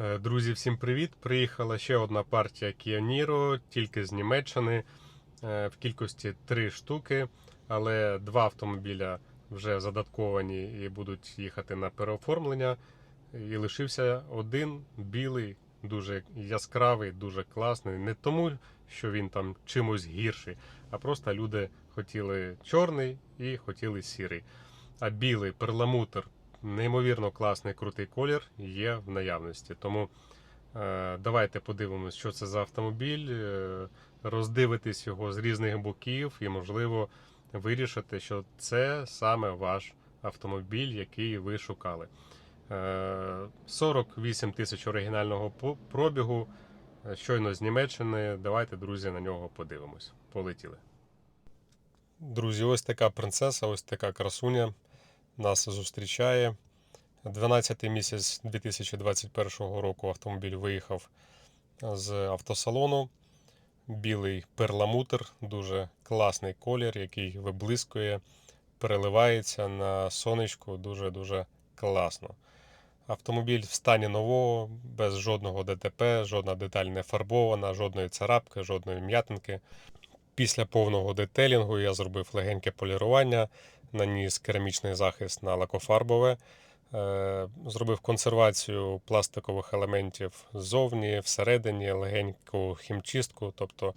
Е, Друзі, всім привіт! Приїхала ще одна партія Kia Niro, тільки з Німеччини е, в кількості три штуки, але два автомобіля вже задатковані і будуть їхати на переоформлення. І лишився один білий, дуже яскравий, дуже класний. Не тому, що він там чимось гірший, а просто люди хотіли чорний і хотіли сірий. А білий перламутр неймовірно класний крутий колір є в наявності. Тому е, давайте подивимось, що це за автомобіль, е, роздивитись його з різних боків і, можливо, вирішити, що це саме ваш автомобіль, який ви шукали. Е, 48 тисяч оригінального пробігу. е, Щойно з Німеччини. Давайте, друзі, на нього подивимось. Полетіли. Друзі, ось така принцеса, ось така красуня нас зустрічає. 12 місяць 2021 року автомобіль виїхав з автосалону. Білий перламутр, дуже класний колір, який виблискує, переливається на сонечку дуже-дуже класно. Автомобіль в стані нового, без жодного ДТП, жодна деталь не фарбована, жодної царапки, жодної м'ятинки. Після повного детелінгу я зробив легеньке полірування, наніс керамічний захист на лакофарбове, е, зробив консервацію пластикових елементів ззовні, всередині, легеньку хімчистку. Тобто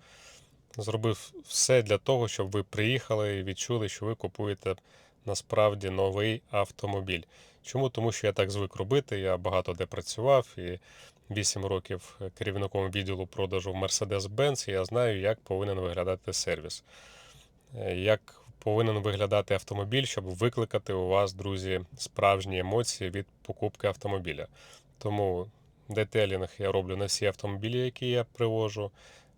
зробив все для того, щоб ви приїхали і відчули, що ви купуєте насправді новий автомобіль. Чому? Тому що я так звик робити. Я багато де працював і 8 років керівником відділу продажу Mercedes-Benz, я знаю, як повинен виглядати сервіс. Е, Як повинен виглядати автомобіль, щоб викликати у вас, друзі, справжні емоції від покупки автомобіля. Тому детелінг я роблю на всі автомобілі, які я привожу.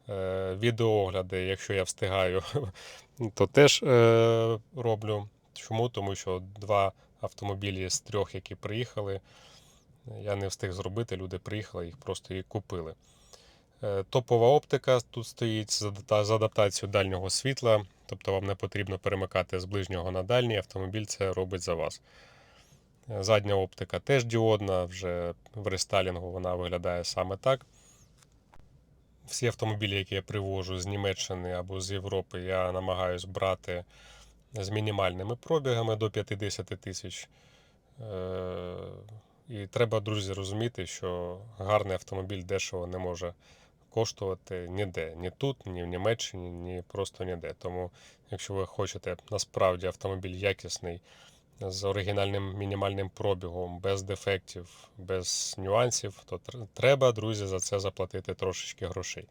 Е, Відеоогляди, якщо я встигаю, то теж е, роблю. Чому? Тому що два автомобілі з трьох, які приїхали, я не встиг зробити. Люди приїхали, їх просто і купили. Е, Топова оптика тут стоїть з адаптацією дальнього світла, тобто вам не потрібно перемикати з ближнього на дальній, автомобіль це робить за вас. Е, Задня оптика теж діодна, вже в рестайлінгу вона виглядає саме так. Всі автомобілі, які я привожу з Німеччини або з Європи, я намагаюсь брати з мінімальними пробігами до 50 тисяч. Е, І треба, друзі, розуміти, що гарний автомобіль дешево не може коштувати ніде, ні тут, ні в Німеччині, ні просто ніде. Тому, якщо ви хочете насправді автомобіль якісний, з оригінальним мінімальним пробігом, без дефектів, без нюансів, то треба, друзі, за це заплатити трошечки грошей.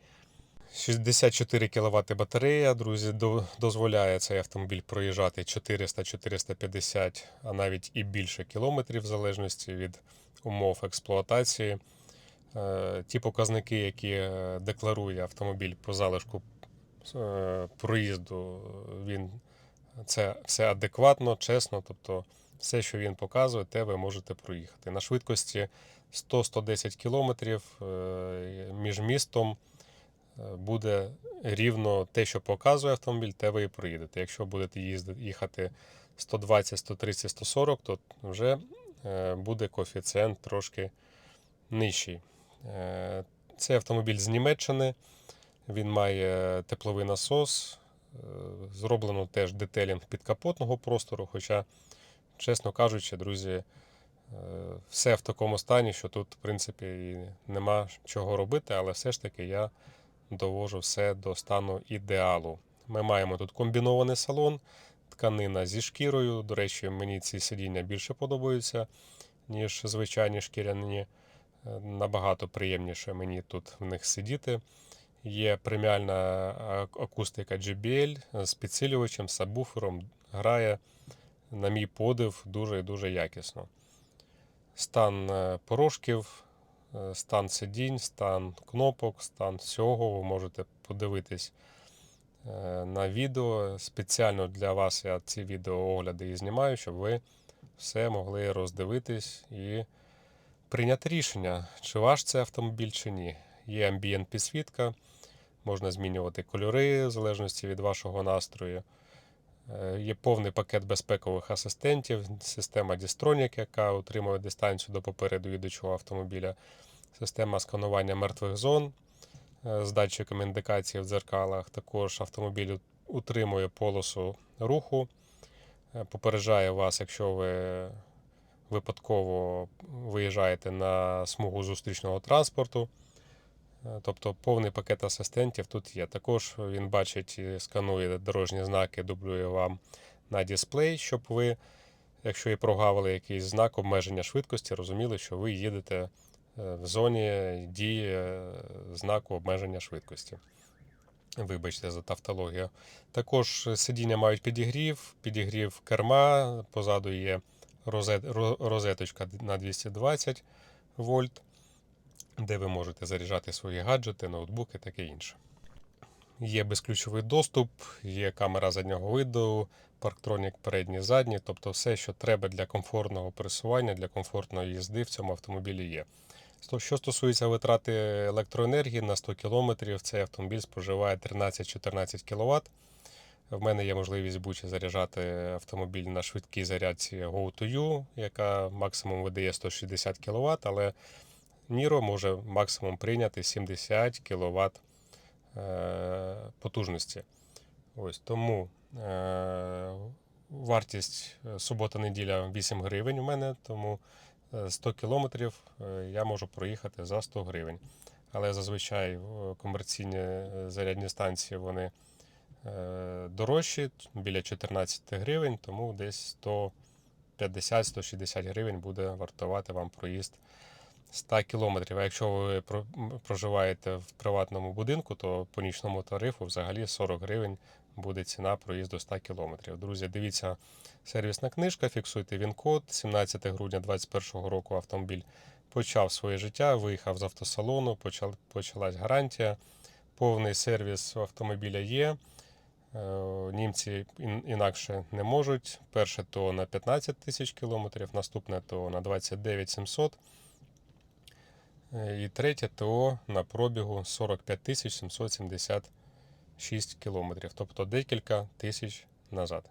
64 кВт батарея, друзі, дозволяє цей автомобіль проїжджати 400-450, а навіть і більше кілометрів, в залежності від умов експлуатації. Е, Ті показники, які е, декларує автомобіль по залишку е, проїзду, він це все адекватно, чесно. Тобто все, що він показує, те ви можете проїхати. На швидкості 100-110 км між містом буде рівно те, що показує автомобіль, те ви і проїдете. Якщо будете їхати 120, 130, 140, то вже буде коефіцієнт трошки нижчий. Е, Цей автомобіль з Німеччини. Він має тепловий насос. е, Зроблено теж детелінг підкапотного простору. Хоча, чесно кажучи, друзі, е, все в такому стані, що тут, в принципі, і нема чого робити, але все ж таки я довожу все до стану ідеалу. Ми маємо тут комбінований салон, тканина зі шкірою. До речі, мені ці сидіння більше подобаються, ніж звичайні шкіряні. Набагато приємніше мені тут в них сидіти. Є преміальна акустика JBL з підсилювачем, сабвуфером. Грає, на мій подив, дуже і дуже якісно. Стан е, порожків, е, стан сидінь, стан кнопок, стан всього ви можете подивитись е, на відео. Спеціально для вас я ці відеоогляди і знімаю, щоб ви все могли роздивитись і прийняти рішення, чи ваш це автомобіль, чи ні. Є амбієнт підсвітка, можна змінювати кольори в залежності від вашого настрою. Е, Є повний пакет безпекових асистентів, система Distronic, яка утримує дистанцію до попереду їдучого автомобіля. система сканування мертвих зон е, з датчиком індикації в дзеркалах. Також автомобіль утримує полосу руху, е, попереджає вас, якщо ви випадково виїжджаєте на смугу зустрічного транспорту. Е, Тобто повний пакет асистентів тут є. Також він бачить сканує дорожні знаки, дублює вам на дисплей, щоб ви, якщо і прогавили якийсь знак обмеження швидкості, розуміли, що ви їдете е, в зоні дії е, знаку обмеження швидкості. Вибачте за тавтологію. Також сидіння мають підігрів, підігрів керма, позаду є розет, розеточка на 220 вольт, де ви можете заряджати свої гаджети, ноутбуки, таке інше. Є безключовий доступ, є камера заднього виду, парктронік передній задній, тобто все, що треба для комфортного пересування, для комфортної їзди в цьому автомобілі є. Що стосується витрати електроенергії на 100 км, цей автомобіль споживає 13-14 кВт. В мене є можливість будь заряджати автомобіль на швидкій зарядці Go2U, яка максимум видає 160 кВт, але Niro може максимум прийняти 70 кВт е, потужності. Ось тому е, вартість е, субота-неділя 8 гривень у мене, тому е, 100 кілометрів е, я можу проїхати за 100 гривень. Але зазвичай комерційні зарядні станції вони дорожчі, біля 14 гривень, тому десь 150-160 гривень буде вартувати вам проїзд 100 кілометрів. А якщо ви проживаєте в приватному будинку, то по нічному тарифу взагалі 40 гривень буде ціна проїзду 100 кілометрів. Друзі, дивіться сервісна книжка, фіксуйте він-код. 17 грудня 2021 року автомобіль почав своє життя, виїхав з автосалону, почал, почалась гарантія. Повний сервіс автомобіля є. Е, Німці інакше не можуть. Перше то на 15 тисяч кілометрів, наступне то на 29 700. Е, І третє ТО на пробігу 45 тисяч 776 кілометрів, тобто декілька тисяч назад.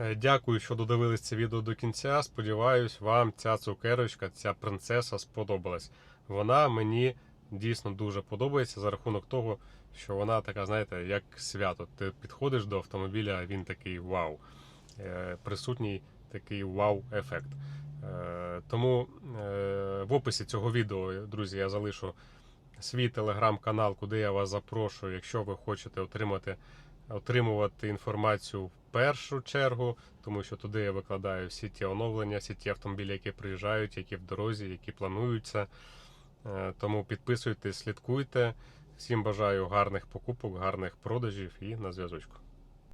Е, Дякую, що додивились це відео до кінця. Сподіваюсь, вам ця цукерочка, ця принцеса сподобалась. Вона мені дійсно дуже подобається за рахунок того, що вона така, знаєте, як свято. Ти підходиш до автомобіля, а він такий вау. Е, Присутній такий вау-ефект. Е, Тому е, в описі цього відео, друзі, я залишу свій телеграм-канал, куди я вас запрошую, якщо ви хочете отримати, отримувати інформацію в першу чергу, тому що туди я викладаю всі ті оновлення, всі ті автомобілі, які приїжджають, які в дорозі, які плануються. Е, Тому підписуйтесь, слідкуйте. Всім бажаю гарних покупок, гарних продажів і на зв'язочку.